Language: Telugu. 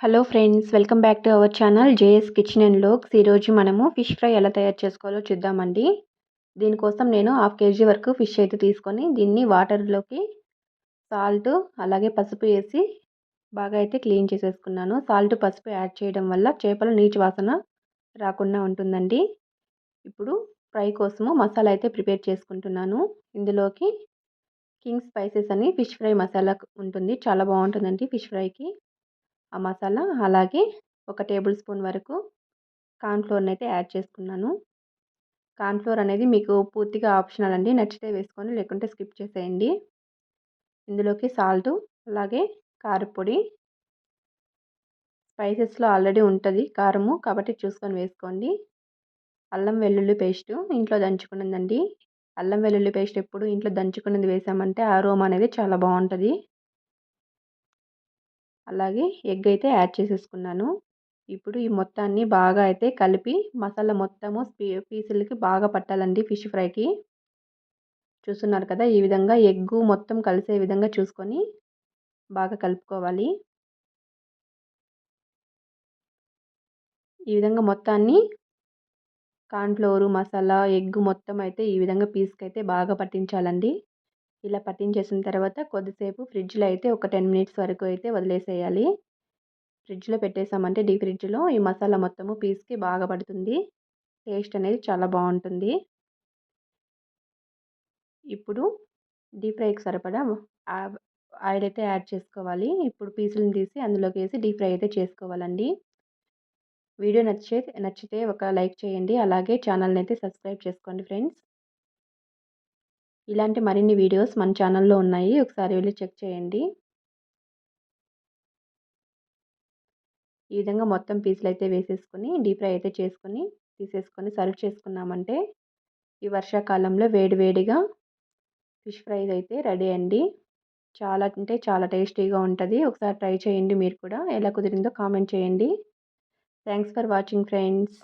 Hello friends welcome back to our channel JS kitchen and folks ఈరోజు మనము ఫిష్ ఫ్రై ఎలా తయారు చేసుకోవాలో చూద్దామండి. దీనికోసం నేను హాఫ్ కేజీ వరకు ఫిష్ అయితే తీసుకొని దీన్ని వాటర్లోకి సాల్ట్ అలాగే పసుపు వేసి బాగా అయితే క్లీన్ చేసేసుకున్నాను. సాల్ట్ పసుపు యాడ్ చేయడం వల్ల చేపలు నీచు వాసన రాకుండా ఉంటుందండి. ఇప్పుడు ఫ్రై కోసము మసాలా అయితే ప్రిపేర్ చేసుకుంటున్నాను. ఇందులోకి కింగ్ స్పైసెస్ అని ఫిష్ ఫ్రై మసాలా ఉంటుంది. చాలా బాగుంటుందండి ఫిష్ ఫ్రైకి ఆ మసాలా అలాగే ఒక టేబుల్ స్పూన్ వరకు కార్న్ఫ్లోర్ని అయితే యాడ్ చేసుకున్నాను. కార్న్ఫ్లోర్ అనేది మీకు పూర్తిగా ఆప్షనల్ అండి. నచ్చితే వేసుకొని లేకుంటే స్కిప్ చేసేయండి. ఇందులోకి సాల్ట్ అలాగే కారపొడి. స్పైసెస్లో ఆల్రెడీ ఉంటుంది కారము కాబట్టి చూసుకొని వేసుకోండి. అల్లం వెల్లుల్లి పేస్ట్ ఇంట్లో దంచుకున్నదండి. అల్లం వెల్లుల్లి పేస్ట్ ఎప్పుడు ఇంట్లో దంచుకున్నది వేసామంటే ఆ రోమ్ అనేది చాలా బాగుంటుంది. అలాగే ఎగ్ అయితే యాడ్ చేసేసుకున్నాను. ఇప్పుడు ఈ మొత్తాన్ని బాగా అయితే కలిపి మసాలా మొత్తము పీసులకి బాగా పట్టాలండి ఫిష్ ఫ్రైకి. చూస్తున్నారు కదా ఈ విధంగా ఎగ్గు మొత్తం కలిసే విధంగా చూసుకొని బాగా కలుపుకోవాలి. ఈ విధంగా మొత్తాన్ని కార్న్ఫ్లోరు మసాలా ఎగ్ మొత్తం అయితే ఈ విధంగా పీస్కి అయితే బాగా పట్టించాలండి. ఇలా పట్టించేసిన తర్వాత కొద్దిసేపు ఫ్రిడ్జ్లో అయితే ఒక టెన్ మినిట్స్ వరకు అయితే వదిలేసేయాలి. ఫ్రిడ్జ్లో పెట్టేసామంటే డీ ఫ్రిడ్జ్లో ఈ మసాలా మొత్తము పీస్కి బాగా పడుతుంది. టేస్ట్ అనేది చాలా బాగుంటుంది. ఇప్పుడు డీప్ ఫ్రైకి సరిపడా ఆయిల్ అయితే యాడ్ చేసుకోవాలి. ఇప్పుడు పీసులను తీసి అందులోకి వేసి డీప్ ఫ్రై అయితే చేసుకోవాలండి. వీడియో నచ్చే నచ్చితే ఒక లైక్ చేయండి. అలాగే ఛానల్ని అయితే సబ్స్క్రైబ్ చేసుకోండి ఫ్రెండ్స్. ఇలాంటి మరిన్ని వీడియోస్ మన ఛానల్లో ఉన్నాయి. ఒకసారి వెళ్ళి చెక్ చేయండి. ఈ విధంగా మొత్తం పీసులు అయితే వేసేసుకొని డీప్ ఫ్రై అయితే చేసుకొని తీసేసుకొని సర్వ్ చేసుకున్నామంటే ఈ వర్షాకాలంలో వేడివేడిగా ఫిష్ ఫ్రై అయితే రెడీ అండి. చాలా అంటే చాలా టేస్టీగా ఉంటుంది. ఒకసారి ట్రై చేయండి మీరు కూడా. ఎలా కుదిరిందో కామెంట్ చేయండి. Thanks for watching friends.